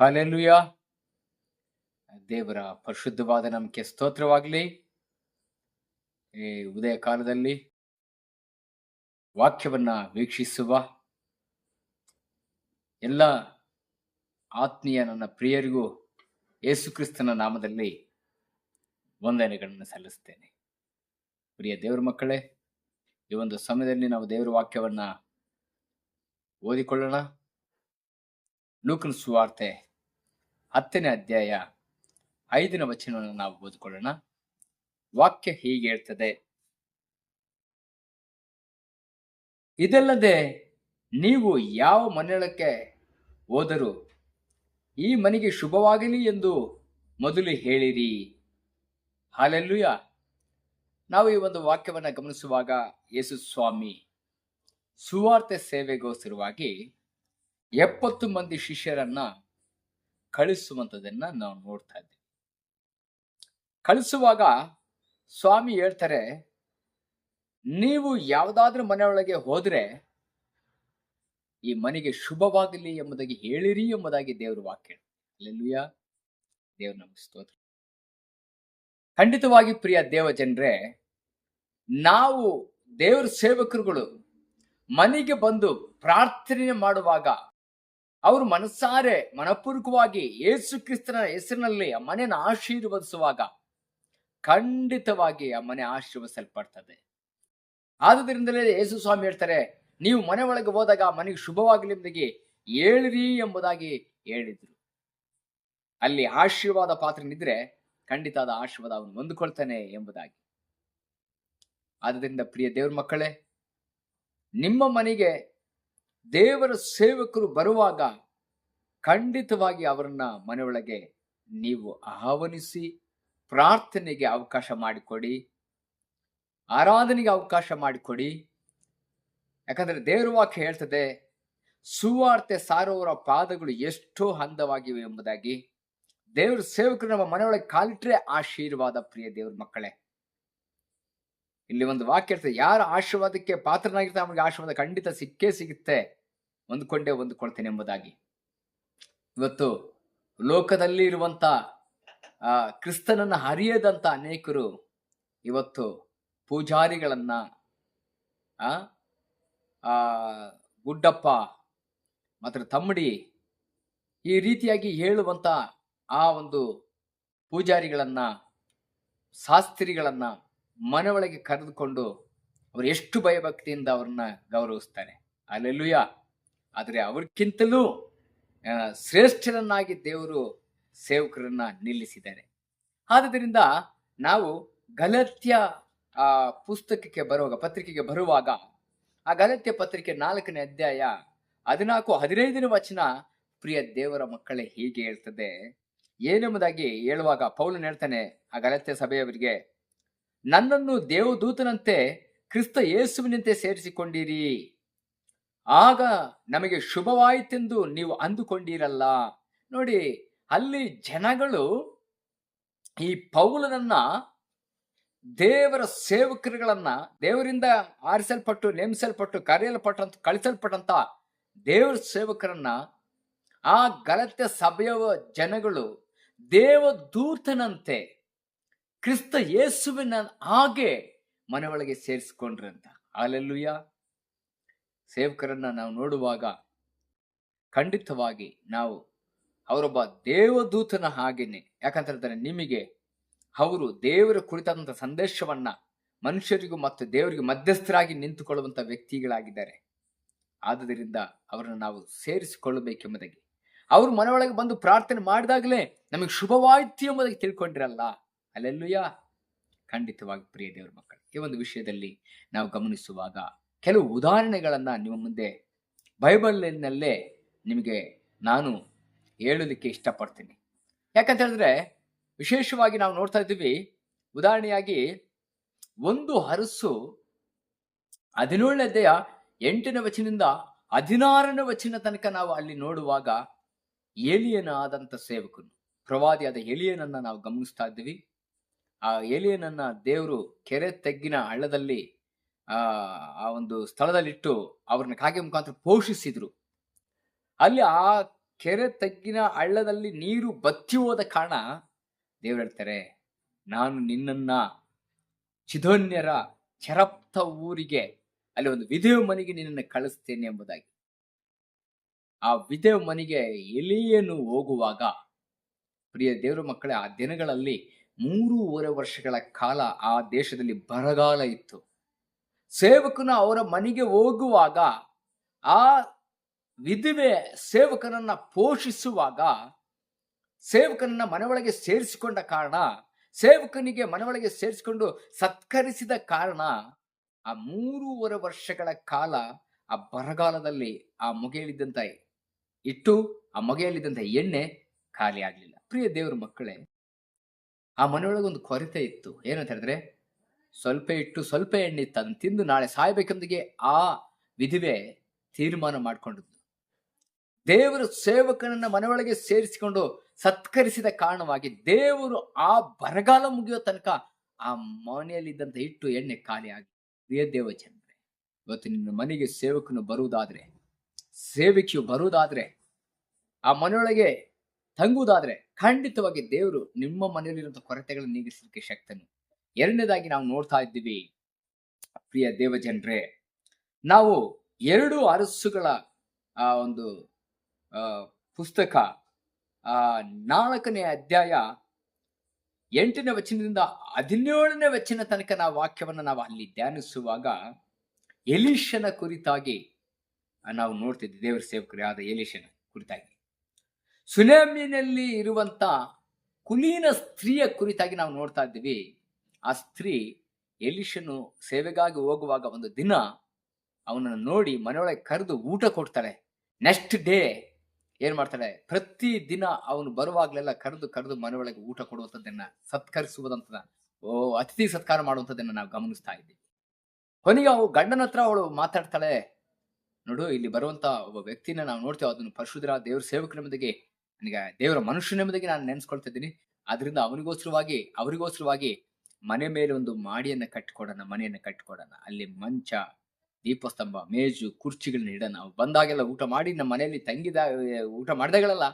Hallelujah ದೇವರ ಪರಿಶುದ್ಧವಾದ ನಮಗೆ ಸ್ತೋತ್ರವಾಗಲಿ. ಈ ಉದಯ ಕಾಲದಲ್ಲಿ ವಾಕ್ಯವನ್ನ ವೀಕ್ಷಿಸುವ ಎಲ್ಲ ಆತ್ಮೀಯ ನನ್ನ ಪ್ರಿಯರಿಗೂ ಯೇಸುಕ್ರಿಸ್ತನ ನಾಮದಲ್ಲಿ ವಂದನೆಗಳನ್ನು ಸಲ್ಲಿಸ್ತೇನೆ. ಪ್ರಿಯ ದೇವರ ಮಕ್ಕಳೇ, ಈ ಒಂದು ಸಮಯದಲ್ಲಿ ನಾವು ದೇವರ ವಾಕ್ಯವನ್ನ ಓದಿಕೊಳ್ಳೋಣ. ಲೂಕನ ಸುವಾರ್ತೆ ಹತ್ತನೇ ಅಧ್ಯಾಯ ಐದಿನ ವಚನವನ್ನು ನಾವು ಓದಿಕೊಳ್ಳೋಣ. ವಾಕ್ಯ ಹೀಗೆ ಹೇಳ್ತದೆ. ಇದಲ್ಲದೆ ನೀವು ಯಾವ ಮನೆಯೊಳಕ್ಕೆ ಹೋದರೂ ಈ ಮನೆಗೆ ಶುಭವಾಗಲಿ ಎಂದು ಮೊದಲು ಹೇಳಿರಿ. ಹಾಲೆಲ್ಲೂಯ ನಾವು ಈ ಒಂದು ವಾಕ್ಯವನ್ನು ಗಮನಿಸುವಾಗ ಯೇಸು ಸ್ವಾಮಿ ಸುವಾರ್ತೆ ಸೇವೆಗೋಸ್ಕರವಾಗಿ ಎಪ್ಪತ್ತು ಮಂದಿ ಶಿಷ್ಯರನ್ನ ಕಳಿಸುವಂಥದ್ದನ್ನ ನಾವು ನೋಡ್ತಾ ಇದ್ದೇವೆ. ಕಳಿಸುವಾಗ ಸ್ವಾಮಿ ಹೇಳ್ತಾರೆ, ನೀವು ಯಾವುದಾದ್ರೂ ಮನೆಯೊಳಗೆ ಹೋದ್ರೆ ಈ ಮನೆಗೆ ಶುಭವಾಗಲಿ ಎಂಬುದಾಗಿ ಹೇಳಿರಿ ಎಂಬುದಾಗಿ ದೇವರು ವಾಕ್ಯ ಅಲ್ಲೆಲ್ಲೂಯ ದೇವ್ರ ನಮಗೆ ಸ್ತೋತ್ರ. ಖಂಡಿತವಾಗಿ ಪ್ರಿಯ ದೇವ ಜನರೇ, ನಾವು ದೇವರ ಸೇವಕರುಗಳು ಮನೆಗೆ ಬಂದು ಪ್ರಾರ್ಥನೆ ಮಾಡುವಾಗ ಅವರು ಮನಸ್ಸಾರೆ ಮನಪೂರ್ವಕವಾಗಿ ಯೇಸು ಕ್ರಿಸ್ತನ ಹೆಸರಿನಲ್ಲಿ ಆ ಮನೆಯನ್ನು ಆಶೀರ್ವದಿಸುವಾಗ ಖಂಡಿತವಾಗಿ ಆ ಮನೆ ಆಶೀರ್ವದಿಸಲ್ಪಡ್ತದೆ. ಆದುದರಿಂದಲೇ ಯೇಸು ಸ್ವಾಮಿ ಹೇಳ್ತಾರೆ, ನೀವು ಮನೆ ಒಳಗೆ ಹೋದಾಗ ಆ ಮನೆಗೆ ಶುಭವಾಗಲಿ ಎಂಬುದಾಗಿ ಹೇಳಿರಿ ಎಂಬುದಾಗಿ ಹೇಳಿದ್ರು. ಅಲ್ಲಿ ಆಶೀರ್ವಾದ ಪಾತ್ರನಿದ್ರೆ ಖಂಡಿತ ಆದ ಆಶೀರ್ವಾದ ಅವನು ಹೊಂದ್ಕೊಳ್ತಾನೆ ಎಂಬುದಾಗಿ. ಆದ್ದರಿಂದ ಪ್ರಿಯ ದೇವ್ರ ಮಕ್ಕಳೇ, ನಿಮ್ಮ ಮನೆಗೆ ದೇವರ ಸೇವಕರು ಬರುವಾಗ ಖಂಡಿತವಾಗಿ ಅವರನ್ನ ಮನೆಯೊಳಗೆ ನೀವು ಆಹ್ವಾನಿಸಿ, ಪ್ರಾರ್ಥನೆಗೆ ಅವಕಾಶ ಮಾಡಿಕೊಡಿ, ಆರಾಧನೆಗೆ ಅವಕಾಶ ಮಾಡಿಕೊಡಿ. ಯಾಕಂದ್ರೆ ದೇವರ ವಾಕ್ಯ ಹೇಳ್ತದೆ, ಸುವಾರ್ತೆ ಸಾರುವವರ ಪಾದಗಳು ಎಷ್ಟೋ ಹಂದವಾಗಿವೆ ಎಂಬುದಾಗಿ. ದೇವರ ಸೇವಕರು ನಮ್ಮ ಮನೆಯೊಳಗೆ ಕಾಲಿಟ್ರೆ ಆಶೀರ್ವಾದ ಪ್ರಿಯ ದೇವ್ರ ಮಕ್ಕಳೇ. ಇಲ್ಲಿ ಒಂದು ವಾಕ್ಯ ಇರ್ತದೆ, ಯಾರ ಆಶೀರ್ವಾದಕ್ಕೆ ಪಾತ್ರನಾಗಿರ್ತಾರೆ ಅವನಿಗೆ ಆಶೀರ್ವಾದ ಖಂಡಿತ ಸಿಕ್ಕೇ ಸಿಗುತ್ತೆ. ಹೊಂದ್ಕೊಂಡೇ ಹೊಂದ್ಕೊಳ್ತೇನೆ ಎಂಬುದಾಗಿ. ಇವತ್ತು ಲೋಕದಲ್ಲಿ ಇರುವಂತ ಕ್ರಿಸ್ತನನ್ನ ಹರಿಯದಂತ ಅನೇಕರು ಇವತ್ತು ಪೂಜಾರಿಗಳನ್ನ, ಆ ಆ, ಗುಡ್ಡಪ್ಪ ಮಾತ್ರ ತಮ್ಮಡಿ ಈ ರೀತಿಯಾಗಿ ಹೇಳುವಂತ ಆ ಒಂದು ಪೂಜಾರಿಗಳನ್ನ, ಶಾಸ್ತ್ರಿಗಳನ್ನ ಮನೆ ಒಳಗೆ ಕರೆದುಕೊಂಡು ಅವರು ಎಷ್ಟು ಭಯಭಕ್ತಿಯಿಂದ ಅವ್ರನ್ನ ಗೌರವಿಸ್ತಾನೆ ಅಲ್ಲೆಲ್ಲುಯ ಆದರೆ ಅವ್ರಿಗಿಂತಲೂ ಶ್ರೇಷ್ಠರನ್ನಾಗಿ ದೇವರು ಸೇವಕರನ್ನ ನಿಲ್ಲಿಸಿದ್ದಾರೆ. ಆದ್ದರಿಂದ ನಾವು ಗಲತ್ಯ, ಆ, ಪುಸ್ತಕಕ್ಕೆ ಬರುವಾಗ, ಪತ್ರಿಕೆಗೆ ಬರುವಾಗ, ಆ ಗಲತ್ಯ ಪತ್ರಿಕೆ ನಾಲ್ಕನೇ ಅಧ್ಯಾಯ ಹದಿನಾಲ್ಕು, ಹದಿನೈದನೇ ವಚನ ಪ್ರಿಯ ದೇವರ ಮಕ್ಕಳೇ, ಹೀಗೆ ಹೇಳ್ತದೆ. ಏನೆಂಬುದಾಗಿ ಹೇಳುವಾಗ ಪೌಲನ್ ಹೇಳ್ತಾನೆ ಆ ಗಲತ್ಯ ಸಭೆಯವರಿಗೆ ನನ್ನನ್ನು ದೇವದೂತನಂತೆ ಕ್ರಿಸ್ತ ಯೇಸುವಿನಂತೆ ಸೇರಿಸಿಕೊಂಡಿರಿ. ಆಗ ನಮಗೆ ಶುಭವಾಯಿತೆಂದು ನೀವು ಅಂದುಕೊಂಡಿರಲ್ಲ. ನೋಡಿ, ಅಲ್ಲಿ ಜನಗಳು ಈ ಪೌಲನನ್ನ ದೇವರ ಸೇವಕರುಗಳನ್ನ, ದೇವರಿಂದ ಆರಿಸಲ್ಪಟ್ಟು, ನೇಮಿಸಲ್ಪಟ್ಟು, ಕರೆಯಲ್ಪಟ್ಟಂತ, ಕಳಿಸಲ್ಪಟ್ಟಂತ ದೇವರ ಸೇವಕರನ್ನ ಆ ಗಲತ್ಯ ಸಭೆಯ ಜನಗಳು ದೇವದೂತನಂತೆ ಕ್ರಿಸ್ತ ಯೇಸುವಿನ ಹಾಗೆ ಮನೆಯೊಳಗೆ ಸೇರಿಸ್ಕೊಂಡ್ರಂತ. ಅಲೆಲ್ಲುಯ್ಯ ಸೇವಕರನ್ನ ನಾವು ನೋಡುವಾಗ ಖಂಡಿತವಾಗಿ ನಾವು ಅವರೊಬ್ಬ ದೇವದೂತನ ಹಾಗೇನೆ. ಯಾಕಂತಂದ್ರೆ ನಿಮಗೆ ಅವರು ದೇವರ ಕುರಿತಾದಂಥ ಸಂದೇಶವನ್ನ ಮನುಷ್ಯರಿಗೂ ಮತ್ತು ದೇವರಿಗೂ ಮಧ್ಯಸ್ಥರಾಗಿ ನಿಂತುಕೊಳ್ಳುವಂತ ವ್ಯಕ್ತಿಗಳಾಗಿದ್ದಾರೆ. ಆದುದರಿಂದ ಅವರನ್ನು ನಾವು ಸೇರಿಸಿಕೊಳ್ಳಬೇಕೆಂಬುದಾಗಿ ಅವರು ಮನೆಯೊಳಗೆ ಬಂದು ಪ್ರಾರ್ಥನೆ ಮಾಡಿದಾಗಲೇ ನಮಗೆ ಶುಭವಾಯಿತು ಎಂಬುದಾಗಿ ತಿಳ್ಕೊಂಡಿರಲ್ಲ. ಅಲ್ಲೆಲ್ಲುಯ್ಯ ಖಂಡಿತವಾಗಿ ಪ್ರಿಯ ದೇವರ ಮಕ್ಕಳು, ಈ ಒಂದು ವಿಷಯದಲ್ಲಿ ನಾವು ಗಮನಿಸುವಾಗ ಕೆಲವು ಉದಾಹರಣೆಗಳನ್ನು ನಿಮ್ಮ ಮುಂದೆ ಬೈಬಲ್ನಲ್ಲೇ ನಿಮಗೆ ನಾನು ಹೇಳಲಿಕ್ಕೆ ಇಷ್ಟಪಡ್ತೀನಿ. ಯಾಕಂತ ಹೇಳಿದ್ರೆ, ವಿಶೇಷವಾಗಿ ನಾವು ನೋಡ್ತಾ ಇದ್ದೀವಿ, ಉದಾಹರಣೆಯಾಗಿ ಒಂದು ಹರಸು ಹದಿನೇಳನೇ ಅಧ್ಯಾಯ ಎಂಟನೇ ವಚನದಿಂದ ಹದಿನಾರನೇ ವಚನ ತನಕ ನಾವು ಅಲ್ಲಿ ನೋಡುವಾಗ ಏಲಿಯನ ಆದಂತ ಸೇವಕನು, ಪ್ರವಾದಿಯಾದ ಎಲಿಯನನ್ನು ನಾವು ಗಮನಿಸ್ತಾ ಇದ್ದೀವಿ. ಆ ಏಲಿಯನನ್ನ ದೇವರು ಕೆರೆ ತೆಗ್ಗಿನ ಹಳ್ಳದಲ್ಲಿ, ಆ ಒಂದು ಸ್ಥಳದಲ್ಲಿಟ್ಟು ಅವ್ರನ್ನ ಕಾಗೆ ಮುಖಾಂತರ ಪೋಷಿಸಿದ್ರು. ಅಲ್ಲಿ ಆ ಕೆರೆ ತಗ್ಗಿನ ಹಳ್ಳದಲ್ಲಿ ನೀರು ಬತ್ತಿ ಹೋದ ಕಾರಣ ದೇವ್ರು ಹೇಳ್ತಾರೆ, ನಾನು ನಿನ್ನನ್ನ ಚಿಧೋನ್ಯರ ಚರಪ್ತ ಊರಿಗೆ, ಅಲ್ಲಿ ಒಂದು ವಿಧೇವ ಮನೆಗೆ ನಿನ್ನನ್ನು ಕಳಿಸ್ತೇನೆ ಎಂಬುದಾಗಿ. ಆ ವಿಧೇವ ಮನೆಗೆ ಎಲಿಯನು ಹೋಗುವಾಗ, ಪ್ರಿಯ ದೇವರ ಮಕ್ಕಳೇ, ಆ ದಿನಗಳಲ್ಲಿ ಮೂರೂವರೆ ವರ್ಷಗಳ ಕಾಲ ಆ ದೇಶದಲ್ಲಿ ಬರಗಾಲ ಇತ್ತು. ಸೇವಕನು ಅವರ ಮನೆಗೆ ಹೋಗುವಾಗ, ಆ ವಿಧವೆ ಸೇವಕನನ್ನ ಪೋಷಿಸುವಾಗ, ಸೇವಕನನ್ನ ಮನೆಯೊಳಗೆ ಸೇರಿಸಿಕೊಂಡ ಕಾರಣ, ಸೇವಕನಿಗೆ ಮನೆಯೊಳಗೆ ಸೇರಿಸಿಕೊಂಡು ಸತ್ಕರಿಸಿದ ಕಾರಣ, ಆ ಮೂರೂವರೆ ವರ್ಷಗಳ ಕಾಲ ಆ ಬರಗಾಲದಲ್ಲಿ ಆ ಮೊಗೆಯಲ್ಲಿದ್ದಂತ ಇಟ್ಟು, ಆ ಮೊಗೆಯಲ್ಲಿದ್ದಂತ ಎಣ್ಣೆ ಖಾಲಿ ಆಗ್ಲಿಲ್ಲ ಪ್ರಿಯ ದೇವರ ಮಕ್ಕಳೇ ಆ ಮನೆಯೊಳಗೆ ಒಂದು ಕೊರತೆ ಇತ್ತು. ಏನಂತ ಹೇಳಿದ್ರೆ, ಸ್ವಲ್ಪ ಇಟ್ಟು ಸ್ವಲ್ಪ ಎಣ್ಣೆ ತಂದು ತಿಂದು ನಾಳೆ ಸಾಯ್ಬೇಕೆಂದಿಗೆ ಆ ವಿಧಿವೆ ತೀರ್ಮಾನ ಮಾಡಿಕೊಂಡದ್ದು. ದೇವರ ಸೇವಕನನ್ನ ಮನೆಯೊಳಗೆ ಸೇರಿಸಿಕೊಂಡು ಸತ್ಕರಿಸಿದ ಕಾರಣವಾಗಿ ದೇವರು ಆ ಬರಗಾಲ ಮುಗಿಯೋ ತನಕ ಆ ಮನೆಯಲ್ಲಿದ್ದಂಥ ಹಿಟ್ಟು, ಎಣ್ಣೆ ಖಾಲಿಯಾಗಿ ಪ್ರಿಯ ದೇವ ಜನರೇ ಇವತ್ತು ನಿನ್ನ ಮನೆಗೆ ಸೇವಕನು ಬರುವುದಾದ್ರೆ, ಸೇವಕಿಯು ಬರುವುದಾದ್ರೆ, ಆ ಮನೆಯೊಳಗೆ ತಂಗುವುದಾದ್ರೆ ಖಂಡಿತವಾಗಿ ದೇವರು ನಿಮ್ಮ ಮನೆಯಲ್ಲಿರುವಂತ ಕೊರತೆಗಳನ್ನು ನೀಗಿಸಲಿಕ್ಕೆ ಶಕ್ತನು. ಎರಡನೇದಾಗಿ ನಾವು ನೋಡ್ತಾ ಇದ್ದೀವಿ, ಪ್ರಿಯ ದೇವ ಜನರೇ ನಾವು ಎರಡು ಅರಸುಗಳ, ಆ, ಒಂದು ಪುಸ್ತಕ, ಆ, ನಾಲ್ಕನೇ ಅಧ್ಯಾಯ ಎಂಟನೇ ವಚನದಿಂದ ಹದಿನೇಳನೇ ವಚನ ತನಕ ನಾವು ವಾಕ್ಯವನ್ನ ನಾವು ಅಲ್ಲಿ ಧ್ಯಾನಿಸುವಾಗ ಎಲಿಶನ ಕುರಿತಾಗಿ ನಾವು ನೋಡ್ತಿದ್ವಿ. ದೇವರ ಸೇವಕರು ಆದ ಎಲಿಶನ ಕುರಿತಾಗಿ. ಸುನಾಮಿನಲ್ಲಿ ಇರುವಂತ ಕುಲೀನ ಸ್ತ್ರೀಯ ಕುರಿತಾಗಿ ನಾವು ನೋಡ್ತಾ ಇದ್ದೀವಿ. ಆ ಸ್ತ್ರೀ ಎಲಿಶನು ಸೇವೆಗಾಗಿ ಹೋಗುವಾಗ ಒಂದು ದಿನ ಅವನನ್ನು ನೋಡಿ ಮನೆಯೊಳಗೆ ಕರೆದು ಊಟ ಕೊಡ್ತಾಳೆ. ನೆಕ್ಸ್ಟ್ ಡೇ ಏನ್ ಮಾಡ್ತಾಳೆ? ಪ್ರತಿ ದಿನ ಅವನು ಬರುವಾಗಲೆಲ್ಲ ಕರೆದು ಕರೆದು ಮನೆಯೊಳಗೆ ಊಟ ಕೊಡುವಂಥದ್ದನ್ನ ಸತ್ಕರಿಸುವುದಂತ ಓ, ಅತಿಥಿ ಸತ್ಕಾರ ಮಾಡುವಂಥದ್ದನ್ನ ನಾವು ಗಮನಿಸ್ತಾ ಇದ್ದೀವಿ. ಕೊನೆಗೆ ಅವು ಗಂಡನ ಹತ್ರ ಅವಳು ಮಾತಾಡ್ತಾಳೆ. ನೋಡು, ಇಲ್ಲಿ ಬರುವಂತ ಒಬ್ಬ ವ್ಯಕ್ತಿನ ನಾವು ನೋಡ್ತೇವೆ. ಅದನ್ನು ಪರಿಶುದ್ಧರ ದೇವರ ಸೇವಕರ ಎಂಬುದಿಗೆ ನನಗೆ ದೇವರ ಮನುಷ್ಯನೆಂಬುದಾಗಿ ನಾನು ನೆನೆಸ್ಕೊಳ್ತಿದ್ದೀನಿ. ಅದರಿಂದ ಅವನಿಗೋಸ್ಕರವಾಗಿ, ಅವರಿಗೋಸ್ಕರವಾಗಿ ಮನೆ ಮೇಲೆ ಒಂದು ಮಾಡಿಯನ್ನು ಕಟ್ಟಿಕೊಡೋಣ, ಮನೆಯನ್ನ ಕಟ್ಟಿಕೊಡೋಣ. ಅಲ್ಲಿ ಮಂಚ, ದೀಪಸ್ತಂಭ, ಮೇಜು, ಕುರ್ಚಿಗಳನ್ನ ಇಡೋಣ. ನಾವು ಬಂದಾಗೆಲ್ಲ ಊಟ ಮಾಡಿ ನಮ್ಮ ಮನೆಯಲ್ಲಿ ತಂಗಿದ, ಊಟ ಮಾಡ್ದಾಗಳಲ್ಲ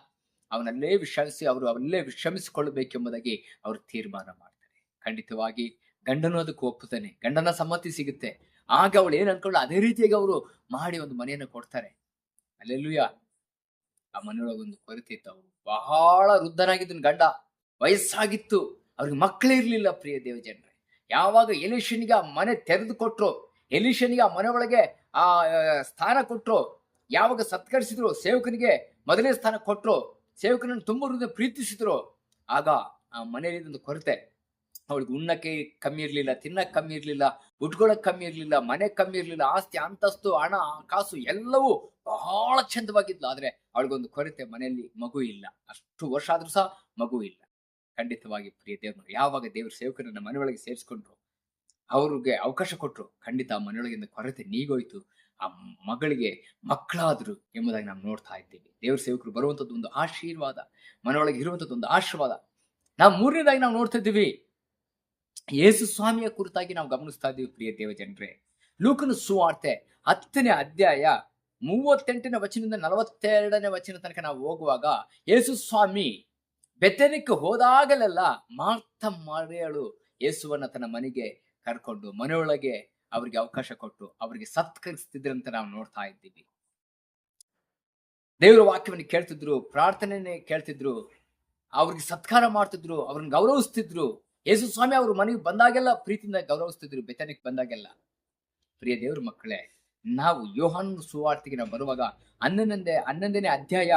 ಅವನಲ್ಲೇ ವಿಶ್ರಮಿಸಿ, ಅವರು ಅಲ್ಲೇ ವಿಶ್ರಮಿಸಿಕೊಳ್ಳಬೇಕೆಂಬುದಾಗಿ ಅವರು ತೀರ್ಮಾನ ಮಾಡ್ತಾರೆ. ಖಂಡಿತವಾಗಿ ಗಂಡನು ಅದಕ್ಕೆ ಒಪ್ಪುತ್ತಾನೆ. ಗಂಡನ ಸಮ್ಮತಿ ಸಿಗುತ್ತೆ. ಆಗ ಅವಳು ಏನು ಅನ್ಕೊಂಡು ಅದೇ ರೀತಿಯಾಗಿ ಅವರು ಮಾಡಿ ಒಂದು ಮನೆಯನ್ನು ಕೊಡ್ತಾರೆ. ಅಲ್ಲೆಲ್ಲೂಯ ಆ ಮನೆಯೊಳಗೊಂದು ಕೊರತೆ ಇತ್ತು. ಅವರು ಬಹಳ ವೃದ್ಧನಾಗಿದ್ದನು, ಗಂಡ. ವಯಸ್ಸಾಗಿತ್ತು. ಅವ್ರಿಗೆ ಮಕ್ಕಳೇ ಇರಲಿಲ್ಲ, ಪ್ರಿಯ ದೇವ ಜನರೇ ಯಾವಾಗ ಎಲಿಷನಿಗೆ ಆ ಮನೆ ತೆರೆದು ಕೊಟ್ರು, ಎಲಿಷನಿಗೆ ಆ ಮನೆಯೊಳಗೆ ಆ ಸ್ಥಾನ ಕೊಟ್ರು, ಯಾವಾಗ ಸತ್ಕರಿಸಿದ್ರು, ಸೇವಕನಿಗೆ ಮೊದಲನೇ ಸ್ಥಾನ ಕೊಟ್ರು, ಸೇವಕನನ್ನು ತುಂಬ ಪ್ರೀತಿಸಿದ್ರು, ಆಗ ಆ ಮನೆಯಲ್ಲಿ ಒಂದು ಕೊರತೆ. ಅವಳಿಗೆ ಉಣ್ಣಕ್ಕೆ ಕಮ್ಮಿ ಇರಲಿಲ್ಲ ತಿನ್ನಕ್ಕೆ ಕಮ್ಮಿ ಇರಲಿಲ್ಲ, ಉಟ್ಕೊಳಕ್ ಕಮ್ಮಿ ಇರಲಿಲ್ಲ ಮನೆ ಕಮ್ಮಿ ಇರಲಿಲ್ಲ, ಆಸ್ತಿ, ಅಂತಸ್ತು, ಹಣ, ಕಾಸು ಎಲ್ಲವೂ ಬಹಳ ಚಂದವಾಗಿದ್ಲು. ಆದ್ರೆ ಅವಳಿಗೊಂದು ಕೊರತೆ, ಮನೆಯಲ್ಲಿ ಮಗು ಇಲ್ಲ. ಅಷ್ಟು ವರ್ಷ ಆದ್ರೂ ಸಹ ಮಗು ಇಲ್ಲ. ಖಂಡಿತವಾಗಿ ಪ್ರಿಯ ದೇವರು, ಯಾವಾಗ ದೇವ್ರ ಸೇವಕರನ್ನ ಮನೆಯೊಳಗೆ ಸೇರಿಸ್ಕೊಂಡ್ರು, ಅವ್ರಿಗೆ ಅವಕಾಶ ಕೊಟ್ಟರು ಖಂಡಿತ ಆ ಮನೆಯೊಳಗಿಂದ ಕೊರತೆ ನೀಗೋಯ್ತು. ಆ ಮಗಳಿಗೆ ಮಕ್ಕಳಾದರು ಎಂಬುದಾಗಿ ನಾವು ನೋಡ್ತಾ ಇದ್ದೀವಿ. ದೇವ್ರ ಸೇವಕರು ಬರುವಂಥದ್ದು ಒಂದು ಆಶೀರ್ವಾದ, ಮನೆಯೊಳಗೆ ಇರುವಂಥದ್ದು ಒಂದು ಆಶೀರ್ವಾದ. ನಾವು ಮೂರನೇದಾಗಿ ನಾವು ನೋಡ್ತಾ ಇದ್ದೀವಿ ಯೇಸು ಸ್ವಾಮಿಯ ಕುರಿತಾಗಿ ನಾವು ಗಮನಿಸ್ತಾ ಇದ್ದೀವಿ ಪ್ರಿಯ ದೇವ ಜನರೇ ಲೂಕನ ಸುವಾರ್ತೆ ಹತ್ತನೇ ಅಧ್ಯಾಯ ಮೂವತ್ತೆಂಟನೇ ವಚನದಿಂದ ನಲವತ್ತೆರಡನೇ ವಚನ ತನಕ ನಾವು ಹೋಗುವಾಗ ಯೇಸು ಸ್ವಾಮಿ ಬೆತ್ತನಕ್ಕೆ ಹೋದಾಗಲೆಲ್ಲ ಮಾರ್ಥ ಮರೆಯಳು ಯೇಸುವನ್ನ ತನ್ನ ಮನೆಗೆ ಕರ್ಕೊಂಡು, ಮನೆಯೊಳಗೆ ಅವರಿಗೆ ಅವಕಾಶ ಕೊಟ್ಟು, ಅವರಿಗೆ ಸತ್ಕರಿಸ್ತಿದ್ರಂತ ನಾವು ನೋಡ್ತಾ ಇದ್ದೀವಿ. ದೇವರ ವಾಕ್ಯವನ್ನು ಕೇಳ್ತಿದ್ರು ಪ್ರಾರ್ಥನೆನೇ ಕೇಳ್ತಿದ್ರು, ಅವ್ರಿಗೆ ಸತ್ಕಾರ ಮಾಡ್ತಿದ್ರು, ಅವ್ರನ್ನ ಗೌರವಿಸ್ತಿದ್ರು. ಯೇಸು ಸ್ವಾಮಿ ಅವರು ಮನೆಗೆ ಬಂದಾಗೆಲ್ಲ ಪ್ರೀತಿಯಿಂದ ಗೌರವಿಸ್ತಿದ್ರು ಬೆತ್ತನಕ್ಕೆ ಬಂದಾಗೆಲ್ಲ. ಪ್ರಿಯ ದೇವ್ರ ಮಕ್ಕಳೇ, ನಾವು ಯೋಹಾನ್ ಸುವಾರ್ತೆಗೆ ನಾವು ಬರುವಾಗ ಹನ್ನೊಂದೇ ಹನ್ನೊಂದನೇ ಅಧ್ಯಾಯ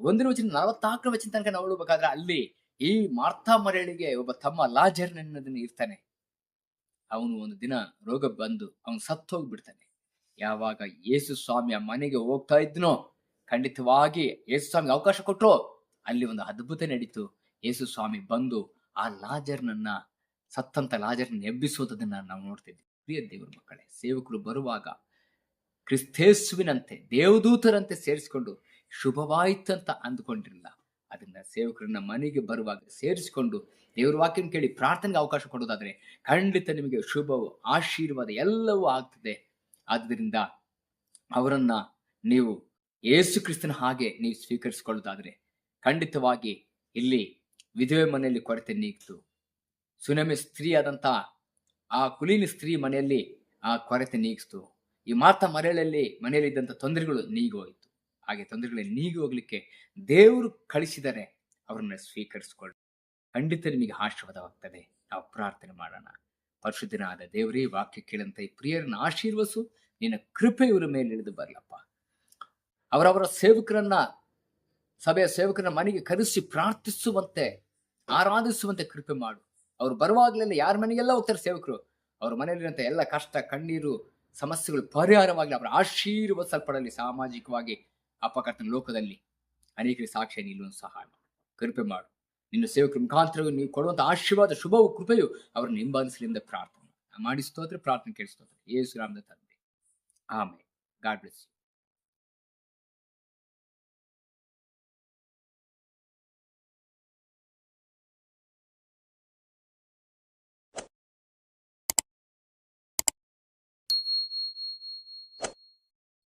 ಒಂದನೇ ವಚನ ನಲವತ್ನಾಲ್ಕನೇ ವಚನ ತನಕ ನಾವು ನೋಡ್ಬೇಕಾದ್ರೆ ಅಲ್ಲಿ ಈ ಮಾರ್ಥಾ ಮರಳಿಗೆ ಒಬ್ಬ ತಮ್ಮ ಲಾಜರ್ ಅನ್ನೋದನ್ನ ಇರ್ತಾನೆ. ಅವನು ಒಂದು ದಿನ ರೋಗ ಬಂದು ಅವನು ಸತ್ತು ಹೋಗ್ಬಿಡ್ತಾನೆ. ಯಾವಾಗ ಯೇಸು ಸ್ವಾಮಿ ಆ ಮನೆಗೆ ಹೋಗ್ತಾ ಇದ್ನೋ, ಖಂಡಿತವಾಗಿ ಯೇಸು ಸ್ವಾಮಿ ಅವಕಾಶ ಕೊಟ್ಟರು ಅಲ್ಲಿ ಒಂದು ಅದ್ಭುತ ನಡೀತು. ಯೇಸು ಸ್ವಾಮಿ ಬಂದು ಆ ಲಾಜರ್ನನ್ನ ಸತ್ತಂತ ಲಾಜರ್ನ ಎಬ್ಬಿಸುವುದನ್ನ ನಾವು ನೋಡ್ತಿದ್ವಿ. ಪ್ರಿಯ ದೇವರ ಮಕ್ಕಳೇ, ಸೇವಕರು ಬರುವಾಗ ಕ್ರಿಸ್ತೇಸುವಿನಂತೆ, ದೇವದೂತರಂತೆ ಸೇರಿಸಿಕೊಂಡು ಅಂತ ಅಂದುಕೊಂಡಿರಲಿಲ್ಲ. ಅದರಿಂದ ಸೇವಕರನ್ನ ಮನೆಗೆ ಬರುವಾಗ ಸೇರಿಸಿಕೊಂಡು ದೇವರ ವಾಕ್ಯನ ಕೇಳಿ ಪ್ರಾರ್ಥನೆಗೆ ಅವಕಾಶ ಕೊಡೋದಾದ್ರೆ ಖಂಡಿತ ನಿಮಗೆ ಶುಭವು ಆಶೀರ್ವಾದ ಎಲ್ಲವೂ ಆಗ್ತದೆ. ಆದ್ದರಿಂದ ಅವರನ್ನ ನೀವು ಯೇಸು ಕ್ರಿಸ್ತನ ಹಾಗೆ ನೀವು ಸ್ವೀಕರಿಸಿಕೊಳ್ಳೋದಾದ್ರೆ ಖಂಡಿತವಾಗಿ ಇಲ್ಲಿ ವಿಧವೆ ಮನೆಯಲ್ಲಿ ಕೊರತೆ ನೀಗ್ತು. ಸುನಮಿ ಸ್ತ್ರೀ ಆದಂತ ಆ ಕುಲೀನ ಸ್ತ್ರೀ ಮನೆಯಲ್ಲಿ ಆ ಕೊರತೆ ನೀಗಿಸ್ತು. ಈ ಮಾತ ಮರೆಯಲ್ಲಿ ಮನೆಯಲ್ಲಿದ್ದಂಥ ತೊಂದರೆಗಳು ನೀಗಿ ಹೋಯಿತು ಹಾಗೆ ತೊಂದರೆಗಳು ನೀಗಿ ಹೋಗ್ಲಿಕ್ಕೆ ದೇವರು ಕಳಿಸಿದರೆ ಅವರನ್ನ ಸ್ವೀಕರಿಸಿಕೊಳ್ಳಿ. ಖಂಡಿತ ನಿಮಗೆ ಆಶೀರ್ವಾದವಾಗ್ತದೆ. ನಾವು ಪ್ರಾರ್ಥನೆ ಮಾಡೋಣ. ಪರಿಶುದ್ಧನಾದ ದೇವರೇ ವಾಕ್ಯ ಕೇಳಂತ ಈ ಪ್ರಿಯರನ್ನ ಆಶೀರ್ವಸು ನಿನ್ನ ಕೃಪೆ ಇವರ ಮೇಲೆ ಇಳಿದು ಬರಲಪ್ಪ. ಅವರವರ ಸೇವಕರನ್ನ ಸಭೆಯ ಸೇವಕರ ಮನೆಗೆ ಕರೆಸಿ ಪ್ರಾರ್ಥಿಸುವಂತೆ, ಆರಾಧಿಸುವಂತೆ ಕೃಪೆ ಮಾಡು. ಅವ್ರು ಬರುವಾಗಲೆಲ್ಲ ಯಾರ ಮನೆಗೆಲ್ಲ ಹೋಗ್ತಾರೆ ಸೇವಕರು? ಅವ್ರ ಮನೆಯಲ್ಲಿರುವಂಥ ಎಲ್ಲ ಕಷ್ಟ, ಕಣ್ಣೀರು, ಸಮಸ್ಯೆಗಳು ಪರಿಹಾರವಾಗಲಿ ಅವರ ಆಶೀರ್ವದಿಸಲ್ಪಡಲಿ ಸಾಮಾಜಿಕವಾಗಿ ಅಪಕರ್ತನ ಲೋಕದಲ್ಲಿ. ಅನೇಕರಿಗೆ ಸಾಕ್ಷ್ಯ ನಿಲ್ಲುವಂತ ಸಹಾಯ ಮಾಡು. ಕೃಪೆ ಮಾಡು. ನಿನ್ನ ಸೇವಕರ ಮುಖಾಂತರ ನೀವು ಕೊಡುವಂತ ಆಶೀರ್ವಾದ, ಶುಭವು, ಕೃಪೆಯು ಅವರನ್ನು ಹಿಂಬಾಲಿಸಲಿಂದ ಪ್ರಾರ್ಥನೆ ಮಾಡಿ. ಸ್ತೋತ್ರ, ಪ್ರಾರ್ಥನೆ ಕೇಳಿಸ್ತೋತ್ರ ಯೇಸು ರಾಮದ ತಂದೆ. ಆಮೇಲೆ ಗಾಡ್ ಬ್ಲೆಸ್ ಯು.